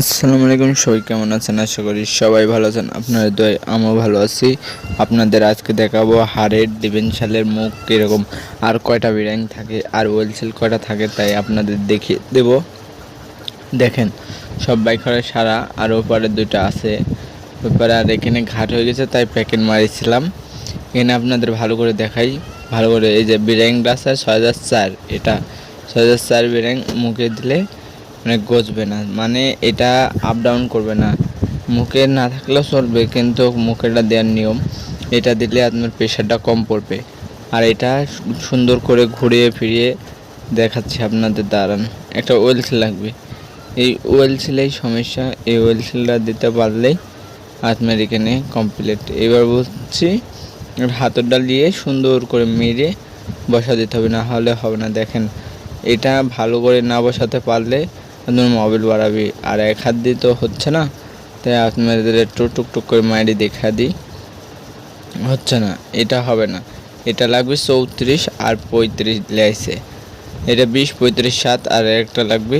আসসালামু আলাইকুম, সবাই কেমন আছেন? আশা করি সবাই ভালো আছেন। আপনাদের দয় আমিও ভালো আছি। আপনাদের আজকে দেখাবো হাড়ের ডিভেনশালের মুখ কীরকম। আর কয়টা বিরিয়ানি থাকে, আর ওয়েলসেল কয়টা থাকে, তাই আপনাদের দেখিয়ে দেব। দেখেন, সব বাইকের সারা, আর ওপারে দুইটা আছে। ওপারে আর এখানে ঘাট হয়ে গেছে, তাই প্যাকেট মারিছিলাম। এখানে আপনাদের ভালো করে দেখাই। ভালো করে এই যে বিরিয়ানিটা আছে ছয় হাজার চার, এটা। ছয় হাজার চার বিরিয়ানি মুখে দিলে মানে গজবে না মানে এটা আপ ডাউন করবে না। মুখে না থাকলেও চলবে, কিন্তু মুখেটা দেওয়ার নিয়ম, এটা দিলে আপনার প্রেশারটা কম পড়বে। আর এটা সুন্দর করে ঘুরিয়ে ফিরিয়ে দেখাচ্ছি আপনাদের দাঁড়ান একটা ওয়েল সিল লাগবে। এই ওয়েল সিলেই সমস্যা, এই ওয়েল সিলটা দিতে পারলেই আপনার এখানে কমপ্লিট এবার বলছি হাতটা দিয়ে সুন্দর করে মেরে বসা দিতে হবে, না হলে হবে না। দেখেন, এটা ভালো করে না বসাতে পারলে আপনার মোবাইল বাড়াবি। আর এক হাত দিয়ে তো হচ্ছে না। তাই আপনাদের একটু টুকটুক করে মাইরি দেখা দিই। হচ্ছে না, এটা হবে না। এটা লাগবে চৌত্রিশ আর পঁয়ত্রিশ লেসে এটা বিশ, পঁয়ত্রিশ, সাত, আর একটা লাগবে